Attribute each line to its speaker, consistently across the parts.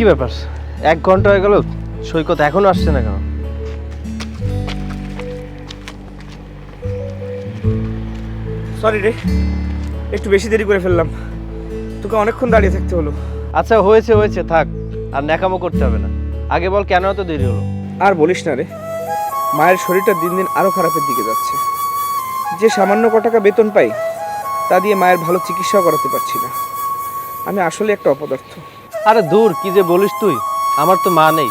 Speaker 1: কি ব্যাপার? এক ঘণ্টা হয়ে গেল সৈকত এখনও আসছে না কেন?
Speaker 2: সরি রে একটু বেশি দেরি করে ফেললাম। তোকে অনেকক্ষণ দাঁড়িয়ে থাকতে হলো।
Speaker 1: আচ্ছা হয়েছে হয়েছে থাক আর ন্যাকামো করতে হবে না। আগে বল কেন এত দেরি হলো?
Speaker 2: আর বলিস না রে মায়ের শরীরটা দিন দিন আরও খারাপের দিকে যাচ্ছে। যে সামান্য ক টাকা বেতন পাই তা দিয়ে মায়ের ভালো চিকিৎসাও করাতে পারছি না। আমি আসলে একটা অপদার্থ।
Speaker 1: আরে দূর কি যে বলিস তুই? আমার তো মা নেই।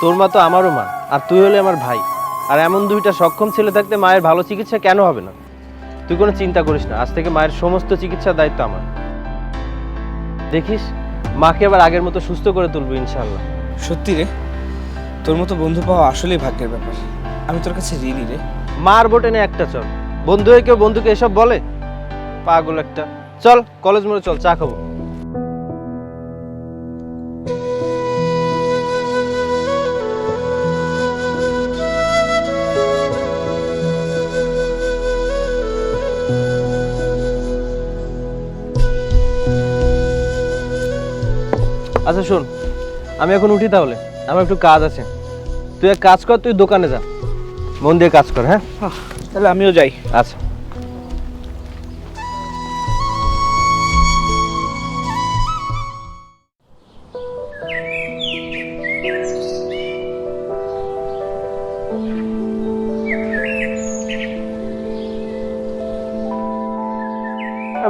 Speaker 1: তোর মা তো আমারও মা আর তুই হলে আমার ভাই। আর এমন দুইটা সক্ষম ছেলে থাকতে মায়ের ভালো চিকিৎসা কেন হবে না? তুই কোনো চিন্তা করিস না আজ থেকে মায়ের সমস্ত চিকিৎসার দায়িত্ব আমার। দেখিস মাকে আবার আগের মতো সুস্থ করে তুলবো ইনশাল্লাহ
Speaker 2: সত্যি রে তোর মতো বন্ধু পাওয়া আসলেই ভাগ্যের ব্যাপার। আমি তোর কাছে ঋণী রে।
Speaker 1: মার বোটে নে একটা চল। বন্ধু হয়ে কেউ বন্ধুকে এসব বলে? পাগল একটা। চল কলেজ মোড়ে চল চা খাব। আচ্ছা শোন আমি এখন উঠি তাহলে। আমার একটু কাজ আছে। তুই এক কাজ কর তুই দোকানে যা। মন দিয়ে কাজ কর হ্যাঁ?
Speaker 2: তাহলে আমিও যাই।
Speaker 1: আচ্ছা।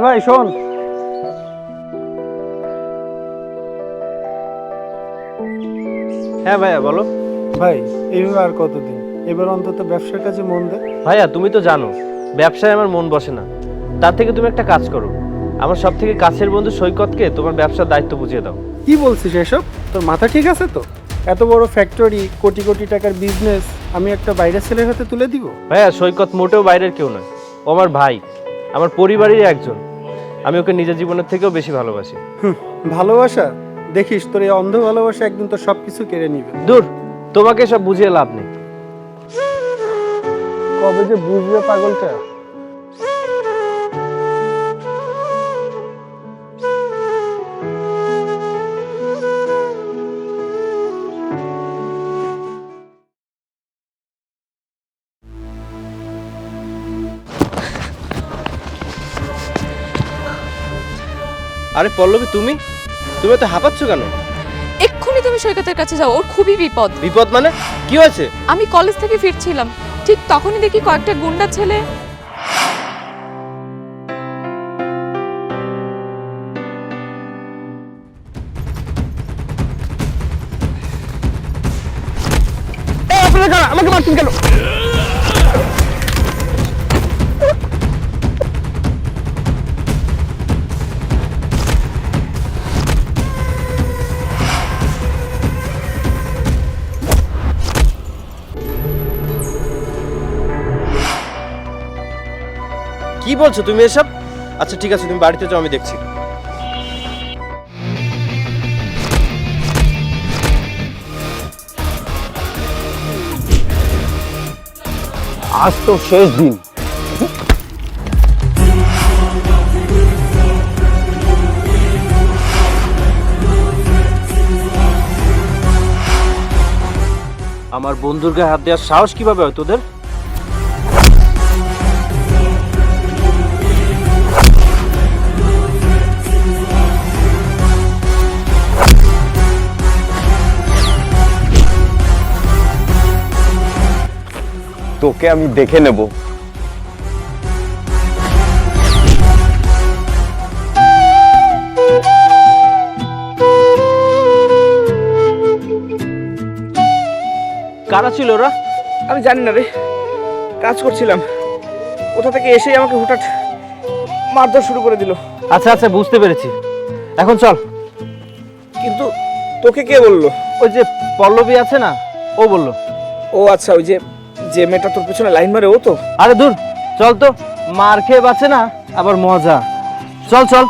Speaker 3: ভাই শোন।
Speaker 1: হ্যাঁ ভাইয়া বলো।
Speaker 3: ভাই এইভাবে আর কতদিন? এবার অন্তত ব্যবসার কাছে মন দে।
Speaker 1: ভাইয়া তুমি তো জানো ব্যবসায় আমার মন বসে না। তার থেকে তুমি একটা কাজ করো। আমার সব থেকে কাছের বন্ধু সৈকতকে তোমার ব্যবসার দায়িত্ব বুঝিয়ে দাও।
Speaker 3: কি বলছিস এসব? তোর মাথা ঠিক আছে তো? এত বড় ফ্যাক্টরি কোটি কোটি টাকার বিজনেস আমি একটা বাইরের ছেলের হাতে তুলে দিব?
Speaker 1: ভাইয়া সৈকত মোটেও বাইরের কেউ নয়। ও আমার ভাই। আমার পরিবারেরই একজন। আমি ওকে নিজের জীবনের থেকেও বেশি ভালোবাসি।
Speaker 3: ভালোবাসা? দেখিস তোর এই অন্ধ ভালোবাসা একদিন তো সব কিছু কেড়ে নিবে।
Speaker 1: দূর তোমাকে সব বুঝিয়ে লাভ নেই।
Speaker 3: কবে যে বুঝবে পাগলটা?
Speaker 1: আরে পল্লবী তুমি? তুমি তো হাঁপাচ্ছ কেন?
Speaker 4: এক্ষুনি তুমি সৈকতের কাছে যাও ওর খুবই বিপদ।
Speaker 1: বিপদ মানে? কি হয়েছে?
Speaker 4: আমি কলেজ থেকে ফিরছিলাম ঠিক তখনই দেখি কয়েকটা গুন্ডা ছেলে
Speaker 1: বলছো? তুমি এসব? আচ্ছা ঠিক আছে তুমি বাড়িতে যাও আমি দেখছি।
Speaker 5: আজ তো শেষ দিন।
Speaker 1: আমার বন্ধুর গায়ে হাত দেওয়ার সাহস কীভাবে হয় তোদের?
Speaker 5: তোকে আমি দেখে নেব।
Speaker 1: কারা ছিল ওরা?
Speaker 2: আমি জানি না রে। কাজ করছিলাম। কোথা থেকে এসেই আমাকে হঠাৎ মারধর শুরু করে দিল।
Speaker 1: আচ্ছা আচ্ছা বুঝতে পেরেছি। এখন চল।
Speaker 2: কিন্তু তোকে কে বলল?
Speaker 1: ওই যে পল্লবী আছে না ও বলল।
Speaker 2: ও আচ্ছা ওই যে যে মেয়েটা তোর পিছনে লাইন মারে, ও তো?
Speaker 1: আরে দূর, চল তো। মার খেয়ে বাঁচে না, আবার মজা। চল চল।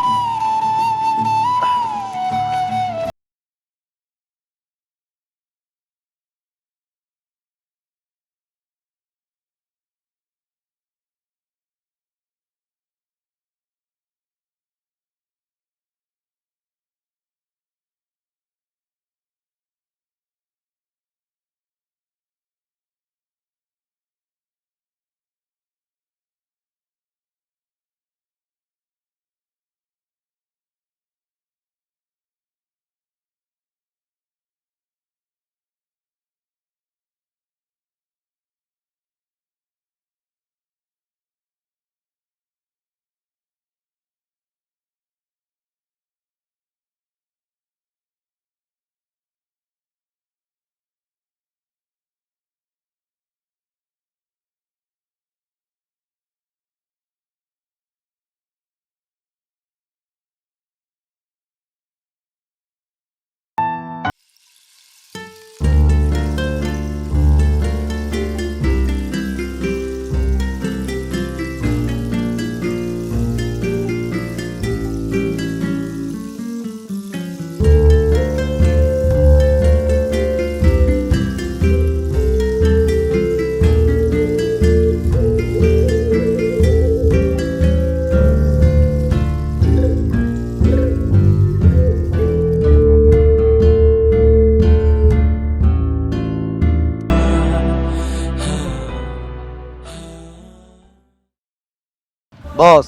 Speaker 6: বস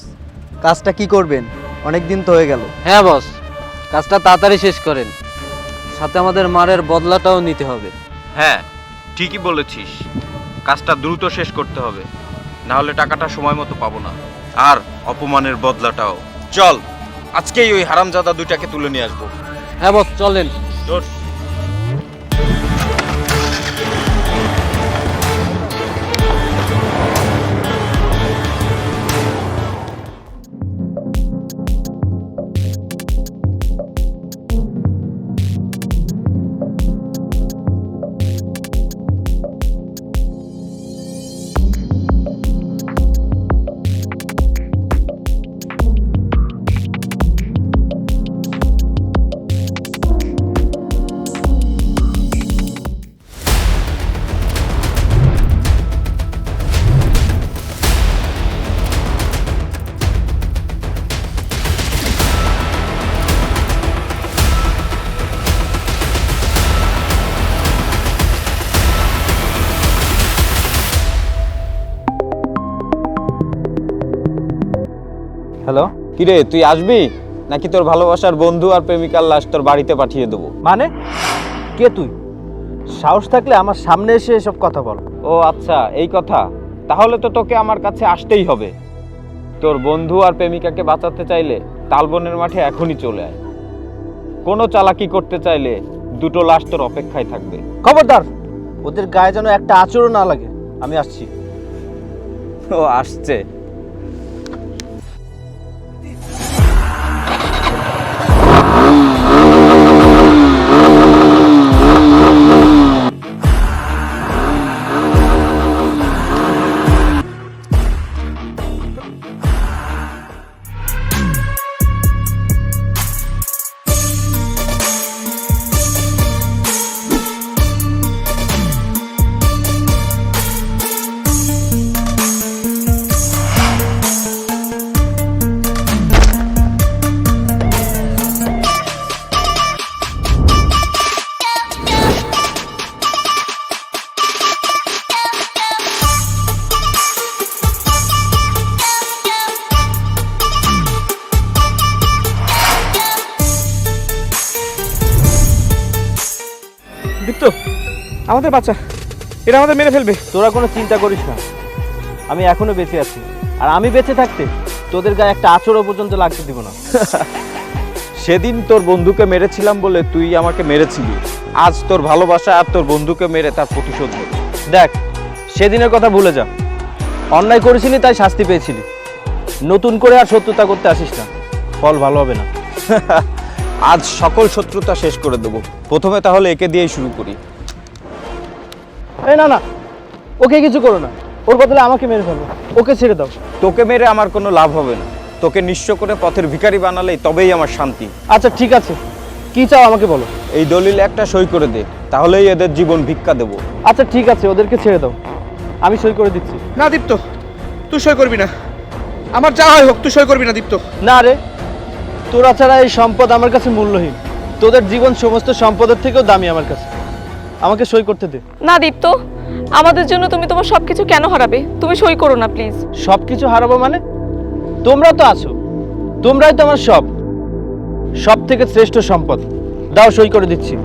Speaker 6: কাজটা কি করবেন? অনেক দিন তো হয়ে গেল।
Speaker 1: হ্যাঁ বস কাজটা তাড়াতাড়ি শেষ করেন। সাথে আমাদের মারের বদলাটাও নিতে হবে।
Speaker 5: হ্যাঁ ঠিকই বলেছিস। কাজটা দ্রুত শেষ করতে হবে। না হলে টাকাটা সময় মতো পাবো না। আর অপমানের বদলাটাও। চল আজকেই ওই হারামজাদা দুইটাকে তুলে নিয়ে আসব।
Speaker 1: হ্যাঁ বস চলেন।
Speaker 5: কিরে তুই আসবি? নাকি তোর ভালোবাসার বন্ধু আর প্রেমিকার লাশ তোর বাড়িতে পাঠিয়ে দেবো?
Speaker 1: মানে? কে তুই? সাহস থাকলে আমার সামনে এসে এসব কথা বল।
Speaker 5: ও আচ্ছা এই কথা। তাহলে তো তোকে আমার কাছে আসতেই হবে। তোর বন্ধু আর প্রেমিকাকে বাঁচাতে চাইলে তালবনের মাঠে এখনই চলে আয়। কোনো চালাকি করতে চাইলে দুটো লাশ তোর অপেক্ষায় থাকবে।
Speaker 1: খবরদার ওদের গায়ে যেন একটা আচরণ না লাগে। আমি আসছি।
Speaker 5: ও আসছে।
Speaker 2: আমাদের বাচ্চা। এটা আমাদের মেরে ফেলবে।
Speaker 1: তোরা কোনো চিন্তা করিস না। আমি এখনও বেঁচে আছি। আর আমি বেঁচে থাকতে তোদের গায়ে একটা আচরও পর্যন্ত লাগতে দিব না।
Speaker 5: সেদিন তোর বন্ধুকে মেরেছিলাম বলে তুই আমাকে মেরেছিলি। আজ তোর ভালোবাসা আর তোর বন্ধুকে মেরে তার প্রতিশোধ নেব।
Speaker 1: দেখ সেদিনের কথা ভুলে যা। অন্যায় করেছিলি তাই শাস্তি পেয়েছিলি। নতুন করে আর শত্রুতা করতে আসিস না। ফল ভালো হবে না।
Speaker 5: আজ সকল শত্রুতা শেষ করে দেবো। প্রথমে তাহলে একে দিয়েই শুরু করি।
Speaker 1: এই না না। ওকে কিছু করো না। ওর বদলে আমাকে মেরে ফেলো। ওকে ছেড়ে দাও।
Speaker 5: তোকে মেরে আমার কোনো লাভ হবে না। তোকে নিঃস্ব করে পথের ভিখারি বানালেই তবেই আমার শান্তি।
Speaker 1: আচ্ছা ঠিক আছে। কি চাও আমাকে বলো।
Speaker 5: এই দলিল একটা সই করে দে। তাহলেই এদের জীবন ভিক্ষা দেবো।
Speaker 1: আচ্ছা ঠিক আছে। ওদেরকে ছেড়ে দাও। আমি সই করে দিচ্ছি।
Speaker 2: না দীপ্ত। তুই সই করবি না। আমার যা হয় হোক তুই সই করবি না দীপ্ত।
Speaker 1: না রে। তোরা ছাড়া এই সম্পদ আমার কাছে মূল্যহীন। তোদের জীবন সমস্ত সম্পদের থেকেও দামি আমার কাছে। আমাকে সই করতে দে।
Speaker 4: না দীপ্ত। আমাদের জন্য তুমি তোমার সবকিছু কেন হারাবে? তুমি সই করো না প্লিজ।
Speaker 1: সবকিছু হারাবো মানে? তোমরা তো আছো। তোমরাই তো আমার সব সব থেকে শ্রেষ্ঠ সম্পদ। দাও সই করে দিচ্ছি।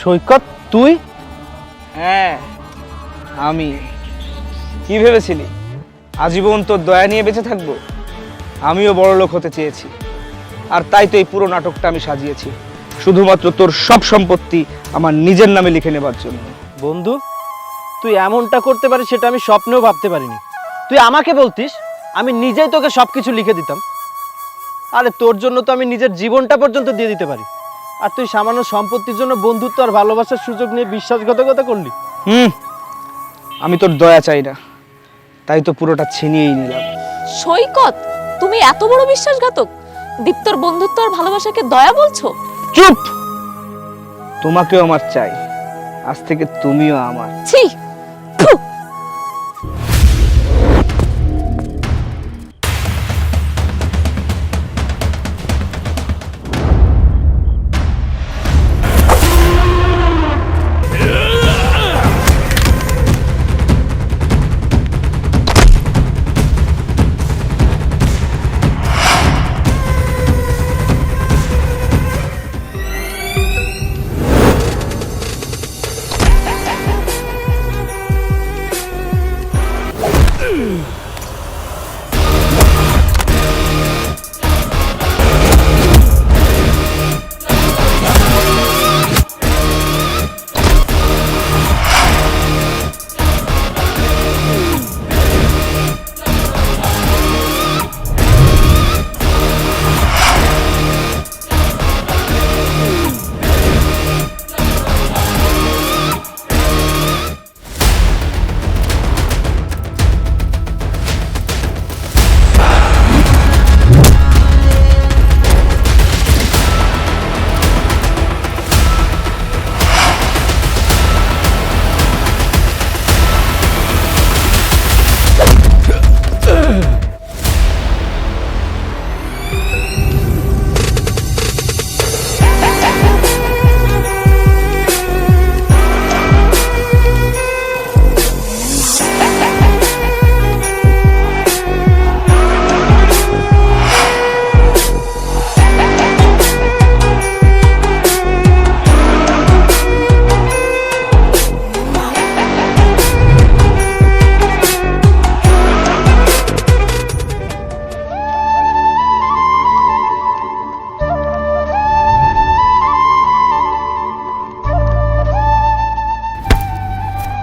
Speaker 1: সৈকত তুই?
Speaker 2: হ্যাঁ আমি। কি ভেবেছিলি? আজীবন তোর দয়া নিয়ে বেঁচে থাকব? আমিও বড় লোক হতে চেয়েছি। আর তাই তো এই পুরো নাটকটা আমি সাজিয়েছি। শুধুমাত্র তোর সব সম্পত্তি আমার নিজের নামে লিখে নেবার জন্য।
Speaker 1: বন্ধু তুই এমনটা করতে পারিস সেটা আমি স্বপ্নেও ভাবতে পারিনি। তুই আমাকে বলতিস আমি নিজেই তোকে সব কিছু লিখে দিতাম। আরে তোর জন্য তো আমি নিজের জীবনটা পর্যন্ত দিয়ে দিতে পারি।
Speaker 7: আর তুই সামান্য সম্পত্তির জন্য বন্ধুত্ব আর ভালোবাসার সুযোগ নিয়ে বিশ্বাসঘাতকতা করলি?
Speaker 8: হুম আমি তোর দয়া চাই না। তাই তো পুরোটা ছিনিয়েই নিলাম।
Speaker 1: সৈকত তুমি এত বড় বিশ্বাসঘাতক। দীপ্তর বন্ধুত্ব আর ভালোবাসাকে দয়া বলছো?
Speaker 8: চুপ! তোমাকেও আমার চাই। আজ থেকে তুমিও আমার।
Speaker 1: ছি! ফু!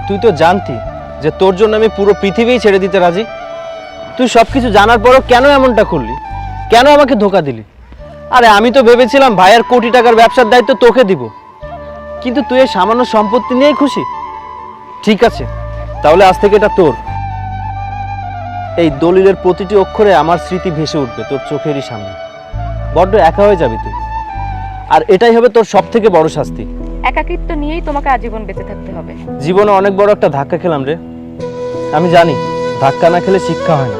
Speaker 1: তুই তো জানতি যে তোর জন্য আমি পুরো পৃথিবীই ছেড়ে দিতে রাজি। তুই সব কিছু জানার পরও কেন এমনটা করলি? কেন আমাকে ধোকা দিলি? আরে আমি তো ভেবেছিলাম ভাইয়ের কোটি টাকার ব্যবসার দায়িত্ব তোকে দিব। কিন্তু তুই এই সামান্য সম্পত্তি নিয়েই খুশি? ঠিক আছে, তাহলে আজ থেকে এটা তোর। এই দলিলের প্রতিটি অক্ষরে আমার স্মৃতি ভেসে উঠবে তোর চোখেরই সামনে। বড্ড একা হয়ে যাবি তুই। আর এটাই হবে তোর সব থেকে বড় শাস্তি। একাকিত্ব নিয়েই তোমাকে আজীবন বেঁচে থাকতে হবে।
Speaker 7: জীবনে অনেক বড় একটা ধাক্কা খেলাম রে। আমি জানি, ধাক্কা না খেলে শিক্ষা হয় না।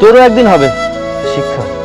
Speaker 7: তোরও একদিন হবে শিক্ষা।